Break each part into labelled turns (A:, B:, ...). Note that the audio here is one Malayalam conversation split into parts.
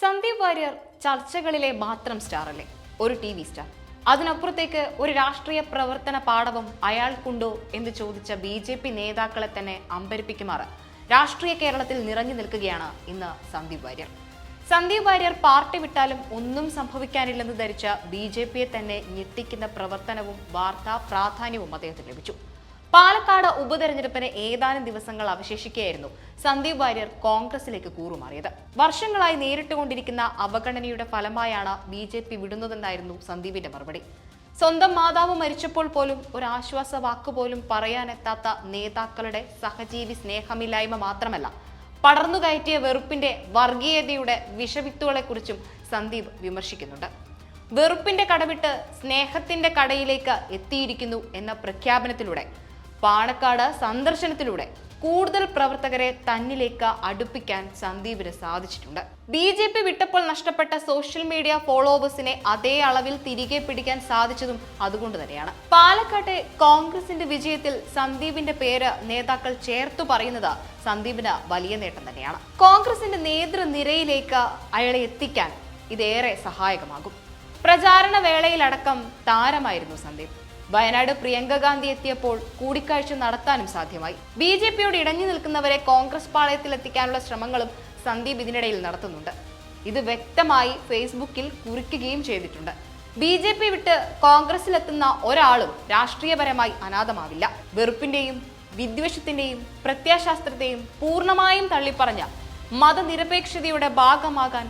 A: സന്ദീപ് വാര്യർ ചർച്ചകളിലെ മാത്രം സ്റ്റാർ അല്ലേ ഒരു ടി വി സ്റ്റാർ. അതിനപ്പുറത്തേക്ക് ഒരു രാഷ്ട്രീയ പ്രവർത്തന പാടവം അയാൾക്കുണ്ടോ എന്ന് ചോദിച്ച ബി ജെ പി നേതാക്കളെ തന്നെ അമ്പരിപ്പിക്കുമാറ്. രാഷ്ട്രീയ കേരളത്തിൽ നിറഞ്ഞു നിൽക്കുകയാണ് ഇന്ന് സന്ദീപ് വാര്യർ. സന്ദീപ് വാര്യർ പാർട്ടി വിട്ടാലും ഒന്നും സംഭവിക്കാനില്ലെന്ന് ധരിച്ച ബി ജെ പിയെ തന്നെ ഞെട്ടിക്കുന്ന പ്രവർത്തനവും വാർത്താ പ്രാധാന്യവും അദ്ദേഹത്തിന് ലഭിച്ചു. പാലക്കാട് ഉപതെരഞ്ഞെടുപ്പിന് ഏതാനും ദിവസങ്ങൾ അവശേഷിക്കുകയായിരുന്നു. സന്ദീപ് വാര്യർ കോൺഗ്രസിലേക്ക് കൂറുമാറിയത്. വർഷങ്ങളായി നേരിട്ടുകൊണ്ടിരിക്കുന്ന അവഗണനയുടെ ഫലമായാണ് ബി ജെ പി വിടുന്നതെന്നായിരുന്നു സന്ദീപിന്റെ മറുപടി. സ്വന്തം മാതാവ് മരിച്ചപ്പോൾ പോലും ഒരു ആശ്വാസ വാക്കുപോലും പറയാനെത്താത്ത നേതാക്കളുടെ സഹജീവി സ്നേഹമില്ലായ്മ മാത്രമല്ല പടർന്നുകയറ്റിയ വെറുപ്പിന്റെ വർഗീയതയുടെ വിഷവിത്തുകളെക്കുറിച്ചും സന്ദീപ് വിമർശിക്കുന്നുണ്ട്. വെറുപ്പിന്റെ കടവിട്ട് സ്നേഹത്തിന്റെ കടയിലേക്ക് എത്തിയിരിക്കുന്നു എന്ന പ്രഖ്യാപനത്തിലൂടെ പാണക്കാട് സന്ദർശനത്തിലൂടെ കൂടുതൽ പ്രവർത്തകരെ തന്നിലേക്ക് അടുപ്പിക്കാൻ സന്ദീപിന് സാധിച്ചിട്ടുണ്ട്. ബി ജെ പി വിട്ടപ്പോൾ നഷ്ടപ്പെട്ട സോഷ്യൽ മീഡിയ ഫോളോവേഴ്സിനെ അതേ അളവിൽ തിരികെ പിടിക്കാൻ സാധിച്ചതും അതുകൊണ്ട് തന്നെയാണ്. പാലക്കാട്ടെ കോൺഗ്രസിന്റെ വിജയത്തിൽ സന്ദീപിന്റെ പേര് നേതാക്കൾ ചേർത്തു പറയുന്നത് സന്ദീപിന് വലിയ നേട്ടം തന്നെയാണ്. കോൺഗ്രസിന്റെ നേതൃനിരയിലേക്ക് അയാളെ എത്തിക്കാൻ ഇതേറെ സഹായകമാകും. പ്രചാരണ വേളയിലടക്കം താരമായിരുന്നു സന്ദീപ്. വയനാട് പ്രിയങ്ക ഗാന്ധി എത്തിയപ്പോൾ കൂടിക്കാഴ്ച നടത്താനും സാധ്യമായി. ബി ജെ പിയോട് ഇടഞ്ഞു നിൽക്കുന്നവരെ കോൺഗ്രസ് പാളയത്തിൽ എത്തിക്കാനുള്ള ശ്രമങ്ങളും സന്ദീപ് ഇതിനിടയിൽ നടത്തുന്നുണ്ട്. ഇത് വ്യക്തമായി ഫേസ്ബുക്കിൽ കുറിക്കുകയും ചെയ്തിട്ടുണ്ട്. ബി ജെ പി വിട്ട് കോൺഗ്രസിലെത്തുന്ന ഒരാളും രാഷ്ട്രീയപരമായി അനാഥമാവില്ല. വെറുപ്പിന്റെയും വിദ്വേഷത്തിന്റെയും പ്രത്യാശാസ്ത്രത്തെയും പൂർണമായും തള്ളിപ്പറഞ്ഞ മതനിരപേക്ഷതയുടെ ഭാഗമാകാൻ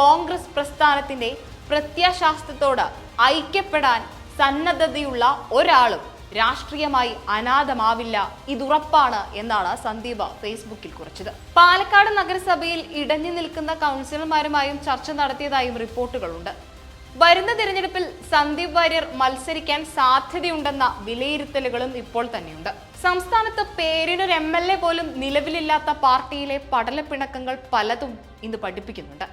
A: കോൺഗ്രസ് പ്രസ്ഥാനത്തിന്റെ പ്രത്യാശാസ്ത്രത്തോട് ഐക്യപ്പെടാൻ സന്നദ്ധതയുള്ള ഒരാളും രാഷ്ട്രീയമായി അനാഥമാവില്ല. ഇതുറപ്പാണ് എന്നാണ് സന്ദീപ് ഫേസ്ബുക്കിൽ കുറിച്ചത്. പാലക്കാട് നഗരസഭയിൽ ഇടഞ്ഞു നിൽക്കുന്ന കൗൺസിലർമാരുമായും ചർച്ച നടത്തിയതായും റിപ്പോർട്ടുകളുണ്ട്. വരുന്ന തിരഞ്ഞെടുപ്പിൽ സന്ദീപ് വാര്യർ മത്സരിക്കാൻ സാധ്യതയുണ്ടെന്ന വിലയിരുത്തലുകളും ഇപ്പോൾ തന്നെയുണ്ട്. സംസ്ഥാനത്ത് പേരിനൊരു എം എൽ എ പോലും നിലവിലില്ലാത്ത പാർട്ടിയിലെ പടലപ്പിണക്കങ്ങൾ പലതും ഇന്ന് പഠിപ്പിക്കുന്നുണ്ട്.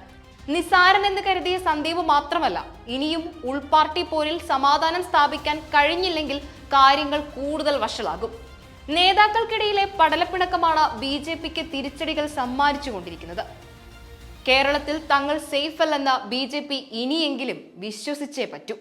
A: നിസാരൻ എന്ന് കരുതിയ സന്ദീപ് മാത്രമല്ല ഇനിയും ഉൾപാർട്ടി പോരിൽ സമാധാനം സ്ഥാപിക്കാൻ കഴിഞ്ഞില്ലെങ്കിൽ കാര്യങ്ങൾ കൂടുതൽ വഷളാകും. നേതാക്കൾക്കിടയിലെ പടലപ്പിണക്കമാണ് ബി ജെ പിക്ക് തിരിച്ചടികൾ സമ്മാനിച്ചുകൊണ്ടിരിക്കുന്നത്. കേരളത്തിൽ തങ്ങൾ സേഫ് അല്ലെന്ന ബി ജെ പി ഇനിയെങ്കിലും വിശ്വസിച്ചേ പറ്റൂ.